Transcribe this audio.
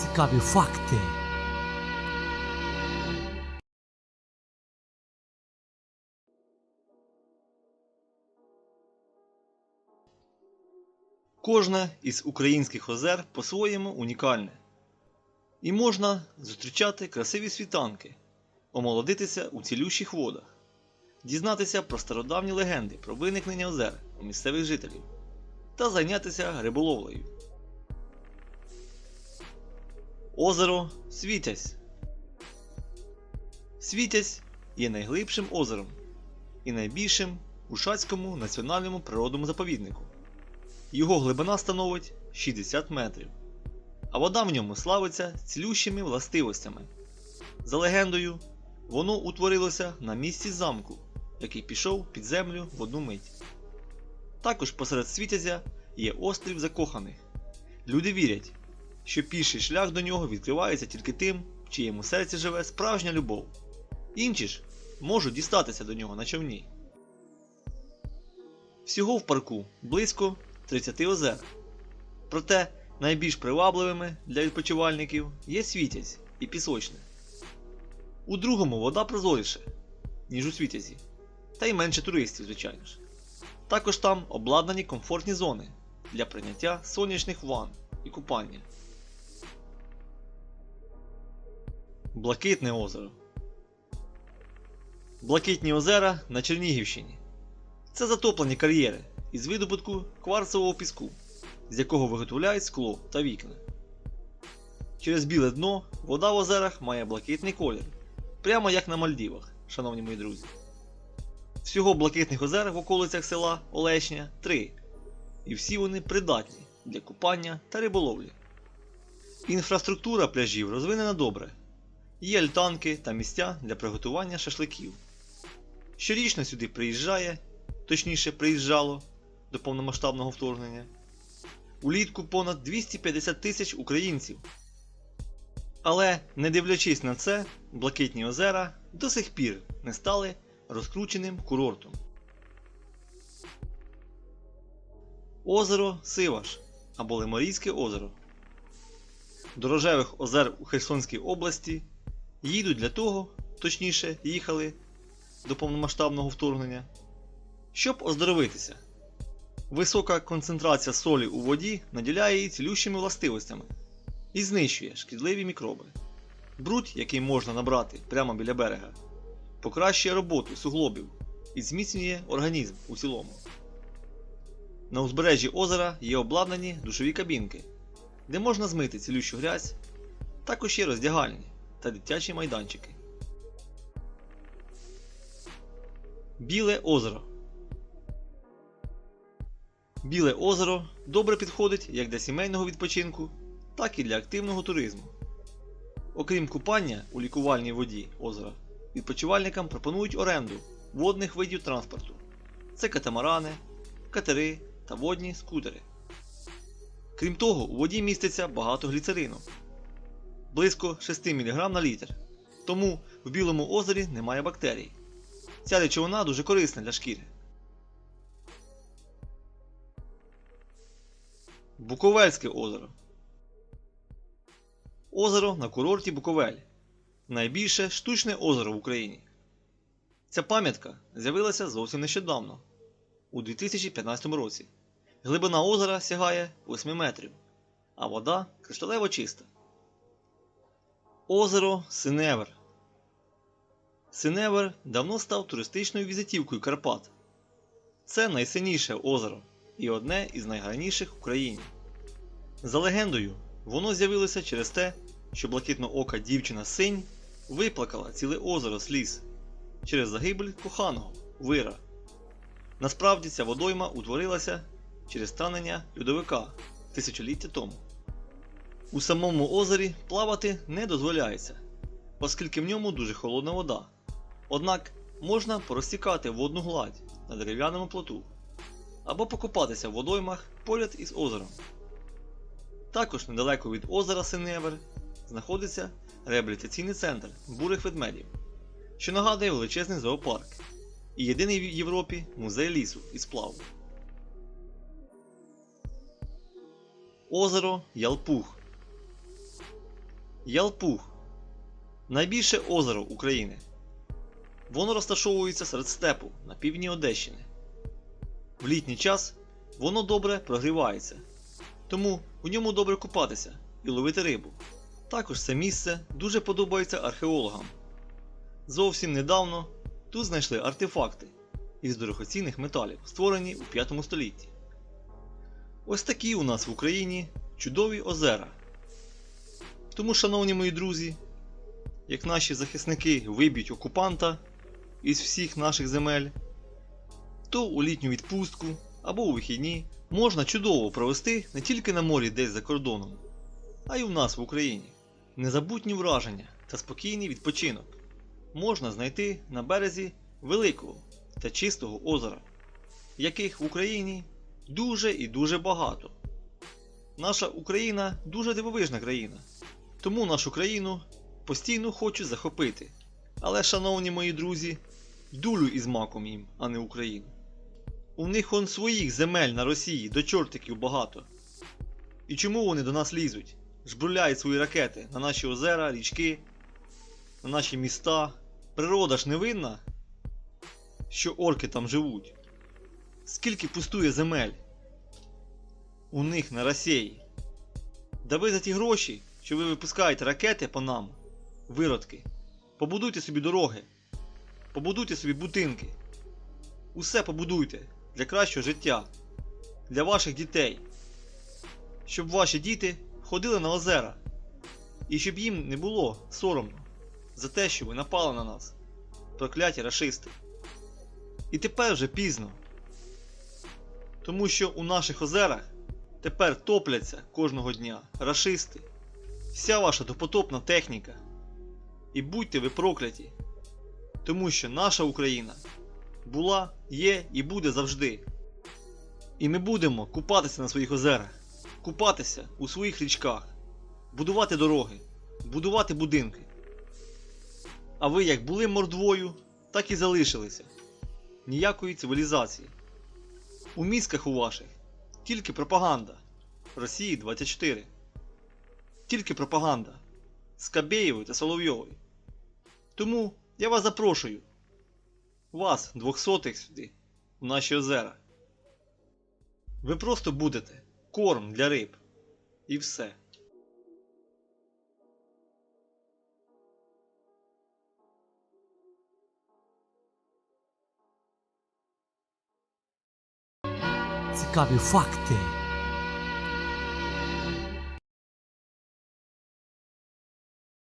Цікаві факти. Кожне із українських озер по-своєму унікальне. І можна зустрічати красиві світанки, омолодитися у цілющих водах, дізнатися про стародавні легенди про виникнення озер у місцевих жителів та зайнятися риболовлею. Озеро Світязь. Світязь є найглибшим озером і найбільшим у Шацькому національному природному заповіднику. Його глибина становить 60 метрів, а вода в ньому славиться цілющими властивостями. За легендою, воно утворилося на місці замку, який пішов під землю в одну мить. Також посеред світязя є острів закоханих. Люди вірять, що піший шлях до нього відкривається тільки тим, в чиєму серці живе справжня любов. Інші ж можуть дістатися до нього на човні. Всього в парку близько 30 озер. Проте найбільш привабливими для відпочивальників є світязь і пісочне. У другому вода прозоріше, ніж у світязі, та й менше туристів, звичайно ж. Також там обладнані комфортні зони для прийняття сонячних ванн і купання. Блакитне озеро. Блакитні озера на Чернігівщині. Це затоплені кар'єри із видобутку кварцевого піску, з якого виготовляють скло та вікна. Через біле дно вода в озерах має блакитний колір, прямо як на Мальдівах, шановні мої друзі. Всього блакитних озер в околицях села Олешня три, і всі вони придатні для купання та риболовлі. Інфраструктура пляжів розвинена добре. Є альтанки та місця для приготування шашликів. Щорічно сюди приїжджає, точніше приїжджало до повномасштабного вторгнення. Улітку понад 250 тисяч українців. Але, не дивлячись на це, Блакитні озера до сих пір не стали розкрученим курортом. Озеро Сиваш або Лиморійське озеро. До рожевих озер у Херсонській області їдуть для того, точніше, їхали до повномасштабного вторгнення, щоб оздоровитися. Висока концентрація солі у воді наділяє її цілющими властивостями і знищує шкідливі мікроби. Бруд, який можна набрати прямо біля берега, покращує роботу суглобів і зміцнює організм у цілому. На узбережжі озера є обладнані душові кабінки, де можна змити цілющу грязь, також є роздягальні та дитячі майданчики. Біле озеро Біле озеро добре підходить як для сімейного відпочинку, так і для активного туризму. Окрім купання у лікувальній воді озера, відпочивальникам пропонують оренду водних видів транспорту. Це катамарани, катери та водні скутери. Крім того, у воді міститься багато гліцерину близько 6 мг на літр. Тому в білому озері немає бактерій. Ця речовина дуже корисна для шкіри. Буковельське озеро. Озеро на курорті Буковель. Найбільше штучне озеро в Україні. Ця пам'ятка з'явилася зовсім нещодавно, у 2015 році. Глибина озера сягає 8 метрів, а вода кришталево чиста. Озеро Синевер. Синевер давно став туристичною візитівкою Карпат. Це найсинніше озеро і одне із найгарніших в Україні. За легендою, воно з'явилося через те, що блакитноока дівчина синь виплакала ціле озеро сліз через загибель коханого вира. Насправді ця водойма утворилася через танення льодовика тисячоліття тому. У самому озері плавати не дозволяється, оскільки в ньому дуже холодна вода. Однак можна порозтікати водну гладь на дерев'яному плоту або покупатися в водоймах поряд із озером. Також недалеко від озера Синевер знаходиться реабілітаційний центр бурих ведмедів, що нагадує величезний зоопарк і єдиний в Європі музей лісу і сплаву. Озеро Ялпух Ялпуг найбільше озеро України. Воно розташовується серед степу на півдні Одещини. В літній час воно добре прогрівається, тому у ньому добре купатися і ловити рибу. Також це місце дуже подобається археологам. Зовсім недавно тут знайшли артефакти із дорогоцінних металів, створені у 5 столітті. Ось такі у нас в Україні чудові озера. Тому, шановні мої друзі, як наші захисники виб'ють окупанта із всіх наших земель, то у літню відпустку або у вихідні можна чудово провести не тільки на морі десь за кордоном, а й у нас в Україні. Незабутні враження та спокійний відпочинок можна знайти на березі великого та чистого озера, яких в Україні дуже і дуже багато. Наша Україна дуже дивовижна країна, тому нашу країну постійно хочуть захопити. Але, шановні мої друзі, дулю із маком їм, а не Україну. У них он своїх земель на Росії до чортиків багато. І чому вони до нас лізуть? Жбурляють свої ракети на наші озера, річки, на наші міста. Природа ж не винна, що орки там живуть. Скільки пустує земель у них на Росії? Да ви за ті гроші, що ви випускаєте ракети по нам, виродки, побудуйте собі дороги, побудуйте собі будинки. Усе побудуйте для кращого життя, для ваших дітей. Щоб ваші діти ходили на озера. І щоб їм не було соромно за те, що ви напали на нас, прокляті рашисти. І тепер вже пізно. Тому що у наших озерах тепер топляться кожного дня рашисти, вся ваша допотопна техніка. І будьте ви прокляті, тому що наша Україна була, є і буде завжди. І ми будемо купатися на своїх озерах, купатися у своїх річках, будувати дороги, будувати будинки. А ви як були мордвою, так і залишилися. Ніякої цивілізації. У мізках у ваших тільки пропаганда Росії 24. Тільки пропаганда Скабєєвої та Соловйової. Тому я вас запрошую. Вас, двохсотих сюди, в наші озера. Ви просто будете корм для риб. І все. Цікаві факти.